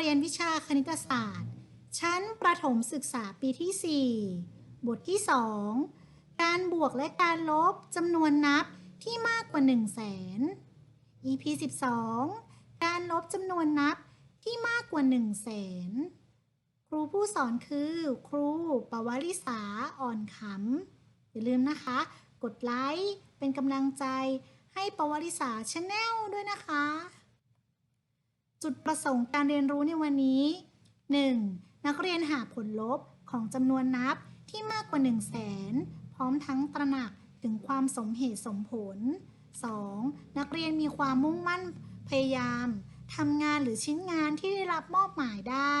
เรียนวิชาคณิตศาสตร์ ชั้นประถมศึกษาปีที่ 4 บทที่ 2 การบวกและการลบจำนวนนับที่มากกว่า 1 0 0 0 0แสน EP 12 การลบจำนวนนับที่มากกว่า 1 0 0 0 0แสนครูผู้สอนคือครูปวาริษาอ่อนขำอย่าลืมนะคะ กดไลค์เป็นกำลังใจให้ปวาริษาชาแนลด้วยนะคะ จุดประสงค์การเรียนรู้ในวันนี้ 1. นักเรียนหาผลลบของจำนวนนับที่มากกว่า 1 0 0 0 0แสนพร้อมทั้งตระหนักถึงความสมเหตุสมผล 2. นักเรียนมีความมุ่งมั่นพยายามทำงานหรือชิ้นงานที่ได้รับมอบหมายได้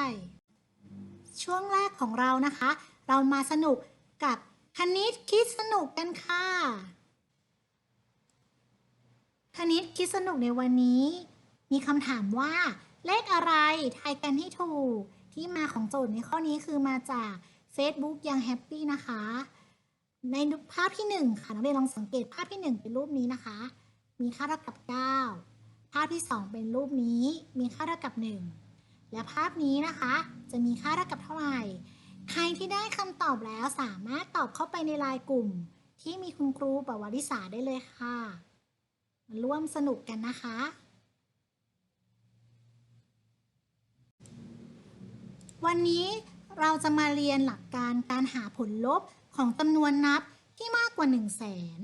ช่วงแรกของเรานะคะ เรามาสนุกกับคณิตคิดสนุกกันค่ะ คณิตคิดสนุกในวันนี้ มีคำถามว่า เลขอะไรทายกันให้ถูก ที่มาของโจทย์ในข้อนี้คือมาจาก Facebook ยังแฮปปี้นะคะ ในภาพที่ 1 ค่ะนักเรียนลองสังเกตภาพที่ 1 เป็นรูปนี้นะคะ มีค่าเท่ากับ 9 ภาพที่ 2 เป็นรูปนี้ มีค่าเท่ากับ 1 และภาพนี้นะคะ จะมีค่าเท่ากับเท่าไหร่ ใครที่ได้คำตอบแล้วสามารถตอบเข้าไปในไลน์กลุ่ม ที่มีคุณครูปวาริษาได้เลยค่ะมาร่วมสนุกกันนะคะ วันนี้เราจะมาเรียนหลักการการหาผลลบของจำนวนนับที่มากกว่า 1 0 0 0 0แสน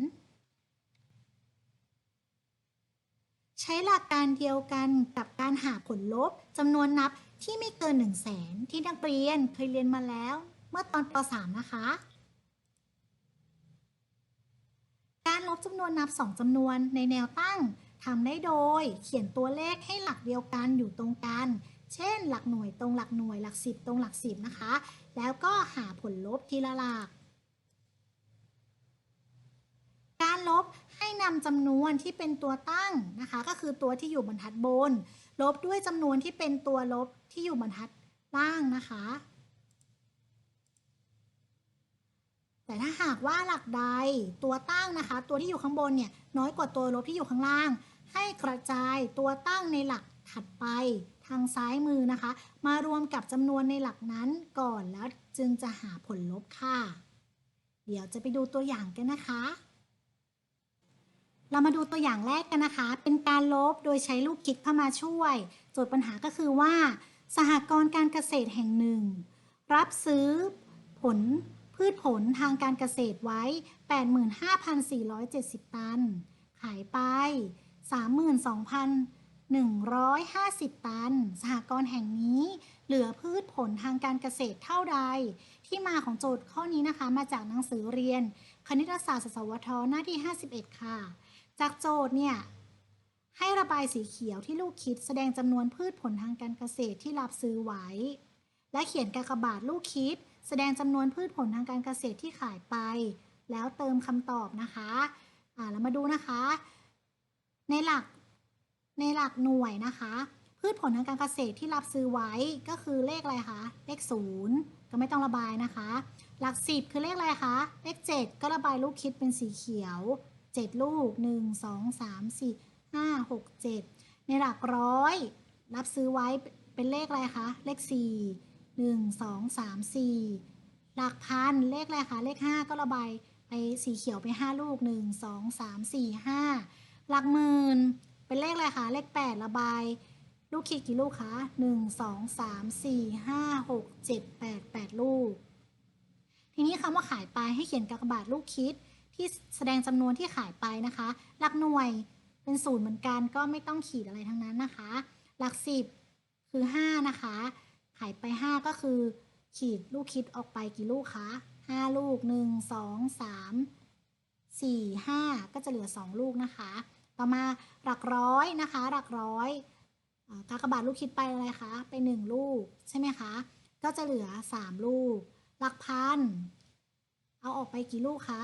ใช้หลักการเดียวกันกับการหาผลลบจำนวนนับที่ไม่เกิน 1 0 0 0 0แสนที่นักเรียนเคยเรียนมาแล้ว เมื่อตอนป .3 นะคะ การลบจำนวนนับ 2จำนวนในแนวตั้งทำได้โดยเขียนตัวเลขให้หลักเดียวกันอยู่ตรงกัน เช่น หลักหน่วยตรงหลักหน่วยหลักสิบตรงหลักสิบนะคะ แล้วก็หาผลลบทีละหลัก การลบให้นำจำนวนที่เป็นตัวตั้งนะคะ ก็คือตัวที่อยู่บรรทัดบน ลบด้วยจำนวนที่เป็นตัวลบที่อยู่บรรทัดล่างนะคะ แต่ถ้าหากว่าหลักใดตัวตั้งนะคะ ตัวที่อยู่ข้างบนเนี่ยน้อยกว่าตัวลบที่อยู่ข้างล่าง ให้กระจายตัวตั้งในหลักถัดไป ทางซ้ายมือนะคะ มารวมกับจำนวนในหลักนั้นก่อนแล้วจึงจะหาผลลบค่ะ เดี๋ยวจะไปดูตัวอย่างกันนะคะ เรามาดูตัวอย่างแรกกันนะคะ เป็นการลบโดยใช้ลูกคิดเข้ามาช่วย โจทย์ปัญหาก็คือว่า สหกรณ์การเกษตรแห่งหนึ่ง รับซื้อผลพืชผลทางการเกษตรไว้ 85,470 ตัน ขายไป 150 ตัน สหกรณ์แห่งนี้ เหลือพืชผลทางการเกษตรเท่าใด ที่มาของโจทย์ข้อนี้นะคะ มาจากหนังสือเรียน คณิตศาสตร์ สวท หน้าที่ 51 ค่ะ จากโจทย์เนี่ย ให้ระบายสีเขียวที่ลูกคิด แสดงจำนวนพืชผลทางการเกษตรที่รับซื้อไว้ และเขียนกากบาทลูกคิด แสดงจำนวนพืชผลทางการเกษตรที่ขายไป แล้วเติมคำตอบนะคะ อ่าเรามาดูนะคะ ในหลัก ในหลักหน่วยนะคะ พืชผลทางการเกษตรที่รับซื้อไว้ก็คือเลขอะไรคะ เลขศูนย์ก็ไม่ต้องระบายนะคะ หลักสิบคือเลขอะไรคะ เลขเจ็ดก็ระบายลูกคิดเป็นสีเขียวเจ็ดลูกหนึ่งสองสามสี่ห้าหกเจ็ดในหลักร้อยรับซื้อไว้เป็นเลขอะไรคะ เลขสี่หนึ่งสองสามสี่หลักพันเลขอะไรคะเลขห้าก็ระบายไปสีเขียวไปห้าลูกหนึ่งสองสามสี่ห้าหลักหมื่น เป็นเลขอะไรคะเลขแปดระบาย ลูกคิดกี่ลูกคะหนึ่งสองสามสี่ห้าหกเจ็ดแปดแปดลูก ทีนี้คำว่าขายไปให้เขียนกากบาทลูกคิดที่แสดงจำนวนที่ขายไปนะคะ หลักหน่วยเป็นศูนย์เหมือนกันก็ไม่ต้องขีดอะไรทั้งนั้นนะคะ หลักสิบคือ 5 นะคะ ขายไป 5 ก็คือ ขีดลูกคิดออกไปกี่ลูกคะ 5 ลูก 1 2 3 4 5 ก็จะเหลือ 2 ลูกนะคะ ต่อมาหลักร้อยนะคะ หลักร้อยอ่ากากบาทลูกคิดไปอะไรคะ ไป 1 ลูกใช่ไหมคะ ก็จะเหลือ 3 ลูก หลักพัน เอาออกไปกี่ลูกคะ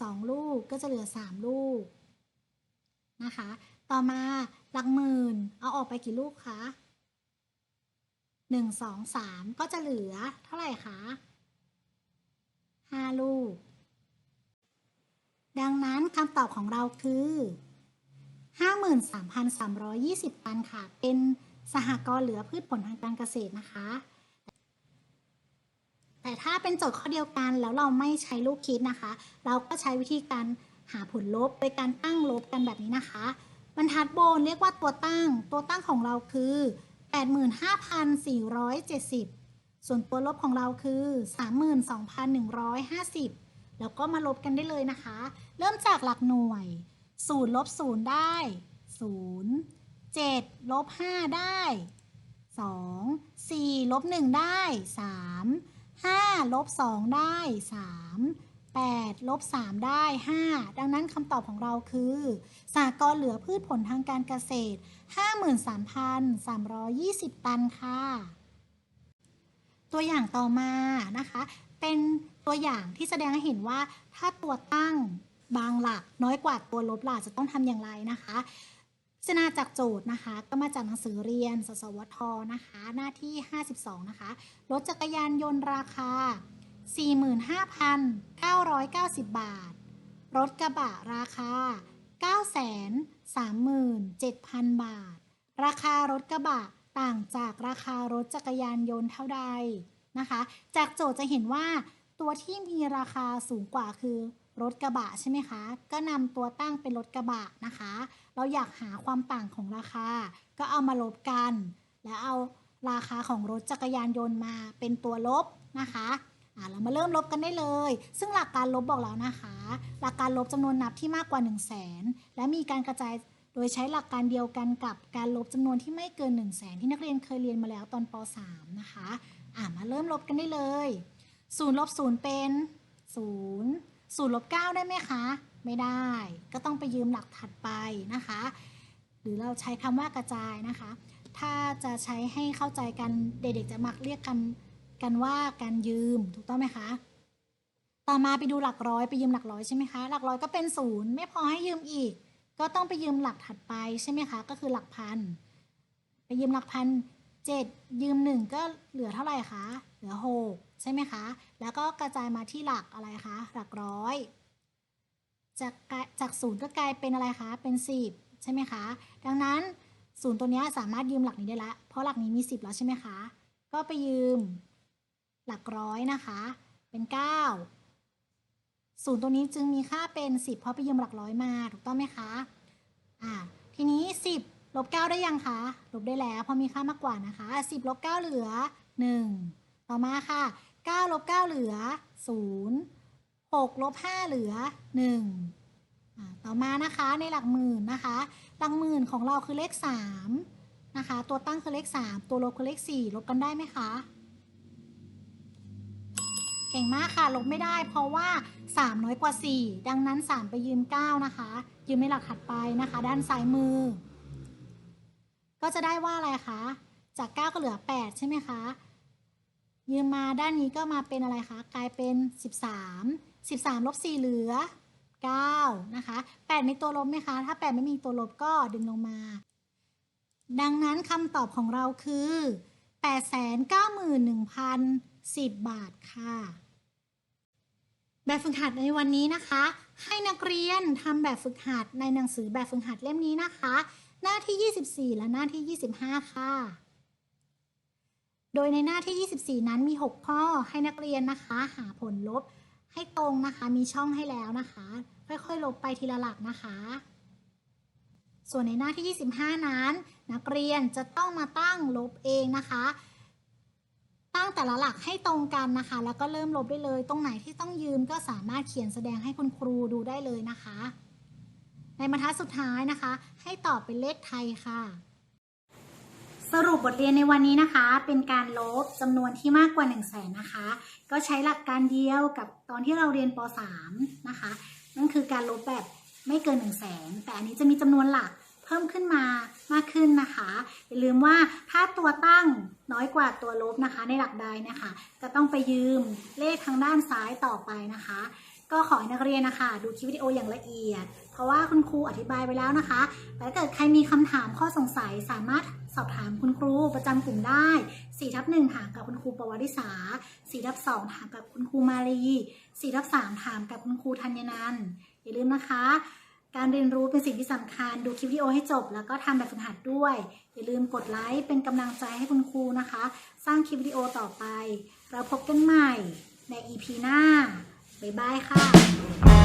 สองลูกก็จะเหลือสามลูกนะคะ ต่อมาหลักหมื่น เอาออกไปกี่ลูกคะหนึ่งสองสามก็จะเหลือเท่าไหร่คะห้าลูก ดังนั้นคำตอบของเราคือ 53,320 ตันค่ะ เป็นสหกรณ์เหลือพืชผลทางการเกษตรนะคะ แต่ถ้าเป็นโจทย์ข้อเดียวกันแล้วเราไม่ใช้ลูกคิดนะคะ เราก็ใช้วิธีการหาผลลบโดยการตั้งลบกันแบบนี้นะคะ บรรทัดบนเรียกว่าตัวตั้ง ตัวตั้งของเราคือ 85,470 ส่วนตัวลบของเราคือ 32,150 แล้วก็มาลบกันได้เลยนะคะ เริ่มจากหลักหน่วย 0ลบ0ได้0 7ลบ5ได้2 4ลบ1ได้3 5ลบ2ได้3 8ลบ3ได้5ดังนั้นคำตอบของเราคือสหกรณ์เหลือพืชผลทางการเกษตร 53,320 ตันค่ะ ตัวอย่างต่อมานะคะ เป็นตัวอย่างที่แสดงให้เห็นว่าถ้าตัวตั้ง บางหลักน้อยกว่าตัวลบหลักจะต้องทำอย่างไรนะคะศนาจากโจทย์นะคะ ก็มาจากหนังสือเรียน สสวทนะคะ หน้าที่ 52 นะคะ รถจักรยานยนต์ราคา 45,990 บาท รถกระบะราคา 937,000 บาท ราคารถกระบะต่างจากราคารถจักรยานยนต์เท่าใดนะคะ จากโจทย์จะเห็นว่า ตัวที่มีราคาสูงกว่าคือรถกระบะใช่ไหมคะ ก็นำตัวตั้งเป็นรถกระบะนะคะ เราอยากหาความต่างของราคา ก็เอามาลบกัน แล้วเอาราคาของรถจักรยานยนต์มาเป็นตัวลบนะคะเรามาเริ่มลบกันได้เลย ซึ่งหลักการลบบอกแล้วนะคะ หลักการลบจำนวนนับที่มากกว่า 1 0 0 0 0แสนและมีการกระจายโดยใช้หลักการเดียวกันกับการลบจำนวนที่ไม่เกิน 1 0 0 0 0แสนที่นักเรียนเคยเรียนมาแล้วตอนป .3 นะคะ อ่ามาเริ่มลบกันได้เลย 0ลบ0เป็น0 0ลบ9ได้ไหมคะ ไม่ได้ ก็ต้องไปยืมหลักถัดไปนะคะ หรือเราใช้คำว่ากระจายนะคะ ถ้าจะใช้ให้เข้าใจกันเด็กๆจะมักเรียกกันกันว่าการยืมถูกต้องไหมคะ ต่อมาไปดูหลักร้อยไปยืมหลักร้อยใช่ไหมคะ หลักร้อยก็เป็นศูนย์ไม่พอให้ยืมอีก ก็ต้องไปยืมหลักถัดไปใช่ไหมคะ ก็คือหลักพัน ไปยืมหลักพัน เจ็ดยืมหนึ่งก็เหลือเท่าไหร่คะ เหลือหกใช่ไหมคะ แล้วก็กระจายมาที่หลักอะไรคะ หลักร้อย จากจากศูนย์ก็กลายเป็นอะไรคะ เป็นสิบใช่ไหมคะ ดังนั้นศูนย์ตัวนี้สามารถยืมหลักนี้ได้ละ เพราะหลักนี้มีสิบแล้วใช่ไหมคะ ก็ไปยืมหลักร้อยนะคะ เป็นเก้าศูนย์ตัวนี้จึงมีค่าเป็นสิบเพราะไปยืมหลักร้อยมา ถูกต้องไหมคะ อ่า ลบเก้าได้ยังคะ ลบได้แล้วพราะมีค่ามากกว่านะคะสิบลบเก้าเหลือหนึ่งต่อมาค่ะเก้าลบเก้าเหลือศูนย์หกลบห้าเหลือหนึ่งต่อมานะคะในหลักหมื่นนะคะ หลักหมื่นของเราคือเลขสามนะคะ ตัวตั้งคือเลขสามตัวลบคือเลขสี่ลบกันได้ไหมคะเก่งมากค่ะ ลบไม่ได้เพราะว่า 3 น้อยกว่า 4 ดังนั้น 3 ไปยืม 9 นะคะ ยืมในหลักถัดไปนะคะ ด้านซ้ายมือ ก็จะได้ว่าอะไรคะ จาก 9 ก็เหลือ 8 ใช่ไหมคะ ยืมมาด้านนี้ก็มาเป็นอะไรคะ กลายเป็น 13 13ลบ4เหลือ 9 นะคะ 8 มีตัวลบไหมคะ ถ้า 8 ไม่มีตัวลบก็ดึงลงมา ดังนั้นคำตอบของเราคือ 891,010 บาทค่ะ แบบฝึกหัดในวันนี้นะคะ ให้นักเรียนทำแบบฝึกหัดในหนังสือแบบฝึกหัดเล่มนี้นะคะ หน้าที่ 24 และหน้าที่ 25 ค่ะ โดยในหน้าที่ 24 นั้นมี 6 ข้อให้นักเรียนนะคะ หาผลลบให้ตรงนะคะ มีช่องให้แล้วนะคะ ค่อยๆ ลบไปทีละหลักนะคะ ส่วนในหน้าที่ 25 นั้น นักเรียนจะต้องมาตั้งลบเองนะคะ ตั้งแต่ละหลักให้ตรงกันนะคะ แล้วก็เริ่มลบได้เลย ตรงไหนที่ต้องยืมก็สามารถเขียนแสดงให้คุณครูดูได้เลยนะคะ ในบรรทัดสุดท้ายนะคะ ให้ตอบเป็นเลขไทยค่ะ สรุปบทเรียนในวันนี้นะคะ เป็นการลบจำนวนที่มากกว่า1 0 0 0 0แสนนะคะ ก็ใช้หลักการเดียวกับตอนที่เราเรียนป .3 นะคะ นั่นคือการลบแบบไม่เกิน 1 0 0 0 0แสนแต่อันนี้จะมีจำนวนหลัก เพิ่มขึ้นมามากขึ้นนะคะ อย่าลืมว่าถ้าตัวตั้งน้อยกว่าตัวลบนะคะ ในหลักใดนะคะ จะต้องไปยืมเลขทางด้านซ้ายต่อไปนะคะ ก็ขอให้นักเรียนนะคะ ดูคลิปวิดีโออย่างละเอียด เพราะว่าคุณครูอธิบายไปแล้วนะคะแต่ถ้าเกิดใครมีคำถามข้อสงสัยสามารถสอบถามคุณครูประจำกลุ่มได้4ทับ1ถามกับคุณครูประวัติศาสตร์4ทับ2ถามกับคุณครูมาลี4ทับ3ถามกับคุณครูธัญนันท์อย่าลืมนะคะ การเรียนรู้เป็นสิ่งที่สำคัญ ดูคลิปวิดีโอให้จบ แล้วก็ทำแบบฝึกหัดด้วย อย่าลืมกดไลค์เป็นกำลังใจให้คุณครูนะคะ สร้างคลิปวิดีโอต่อไป เราพบกันใหม่ใน EP หน้า บ๊ายบายค่ะ